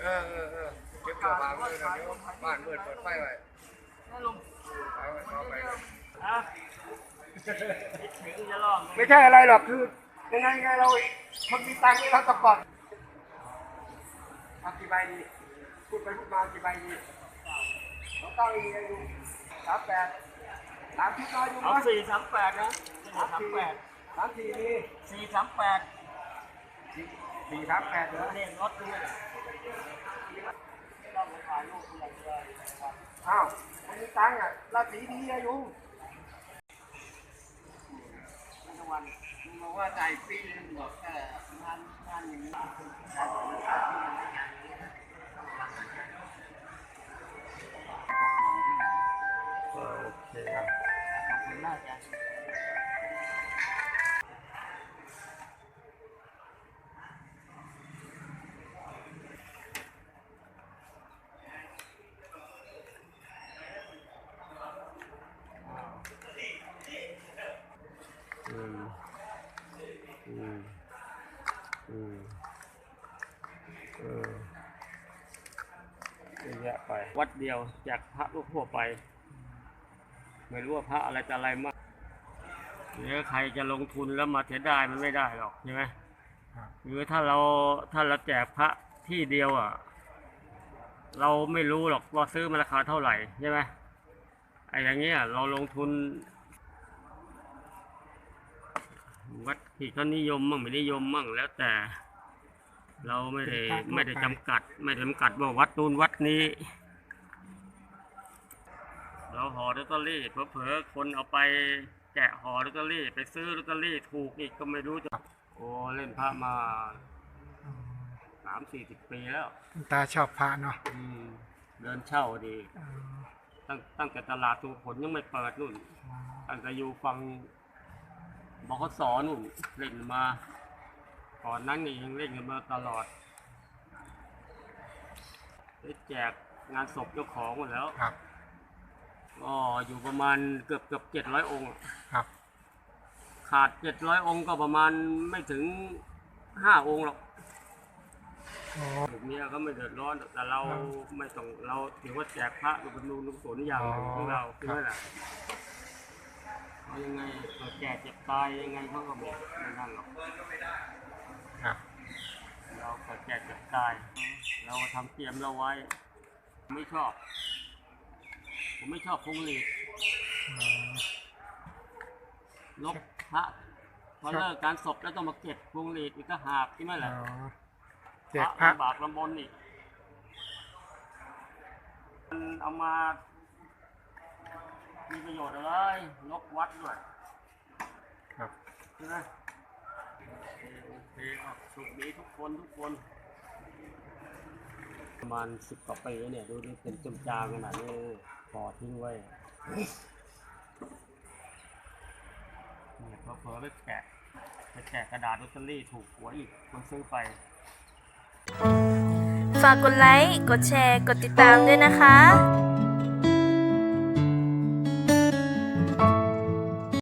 เออเออเออเก็บตัวบางเลยนะเดี๋ยบ้านเปิดเปิดไฟไว้เอาไว้เอาไปไม่ใช่อะไรหรอกคือยังไงไงเราคนมีตังค์นี่เราตะกอนเอากี่ใบดีพูดไปพูดมากี่ใบดีต้องเก้าอีกยู่สามแปดสามชุดน้อยดูนะเอาสี่สามแปดนะสามแปดสามสี่ดีสี่สามแปด สี่สามแปดเหรอเรียกรถด้วยต้องมาถ่ายรูปเพื่อนเลยอ้าวคนมีตังค์อะราศีดีอะยู่ทุกวันมึงบอกว่าใจปีนึงบอกแค่งานงานอย่างนี้ เออเยอะแยะไป วัดเดียวจากพระลูกทั่วไป ไม่รู้ว่าพระอะไรจะอะไรมากหรือใครจะลงทุนแล้วมาเสียดายมันไม่ได้หรอกใช่ไหมหรือถ้าเราถ้าเราแจกพระที่เดียวอะ เราไม่รู้หรอกว่าซื้อมันราคาเท่าไหร่ใช่ไหมไอ้อย่างเงี้ยเราลงทุน วัดที่เขานิยมมั่งไม่นิยมมั่งแล้วแต่ เราไม่ได้ไม่ได้จำกัด ไม่ได้จำกัดว่าวัดนู้นวัดนี้ เราห่อลอตเตอรี่เผลอๆคนเอาไปแกะห่อลอตเตอรี่ ไปซื้อลอตเตอรี่ถูกอีกก็ไม่รู้จะโอ้เล่นพระมาสามสี่สิบปีแล้วคุณตาชอบพระเนาะอืมเดินเช่าดีเออตั้งตั้งแต่ตลาดตัวผลยังไม่เปิดนู่นตั้งแต่อยู่ฟัง บขสนู่นเล่นมา ก่อนนั้นนี่ยังเล่นกันมาตลอดได้แจกงานศพเจ้าของหมดแล้วครับก็อยู่ประมาณเกือบเกือบเจ็ดร้อยองค์ครับ ขาดเจ็ดร้อยองค์ก็ประมาณไม่ถึงห้าองค์หรอกโอ้ลูกเมียก็ไม่เดือดร้อนแต่เราไม่ต้องเราถือว่าแจกพระดูเป็นนูนุสนอย่างหนึ่งของเราใช่ไหมล่ะเอา ยังไงเราแจกเจ็บตายยังไงเขาก็ไม่ไม่นั่นหรอกครับ เราก็แจกเจ็บตาย เราก็ทำเตรียมเราไว้ ไม่ชอบ ผมไม่ชอบพวงหลีดอืมลบพระพอเลิกการศพแล้วต้องมาเก็บพวงหลีดอีกก็หาบใช่ไหมอ๋ล่ะอแจกพระลำบากลำบนอีกมันเอามา มีประโยชน์อะไรลกวัดด้วยครับใช่ไหมโอเคอะโชคดีทุกคนทุกคน ประมาณสิบกว่าปีแล้วเนี่ยดูดิเป็นจมจางขนาดนี้พอทิ้งไว้เนี่ยเผลอๆไปแกะไปแกะกระดาษลอตเตอรี่ถูกหวยอีกคนซื้อไป ฝากกดไลค์ กดแชร์ กดติดตามด้วยนะคะ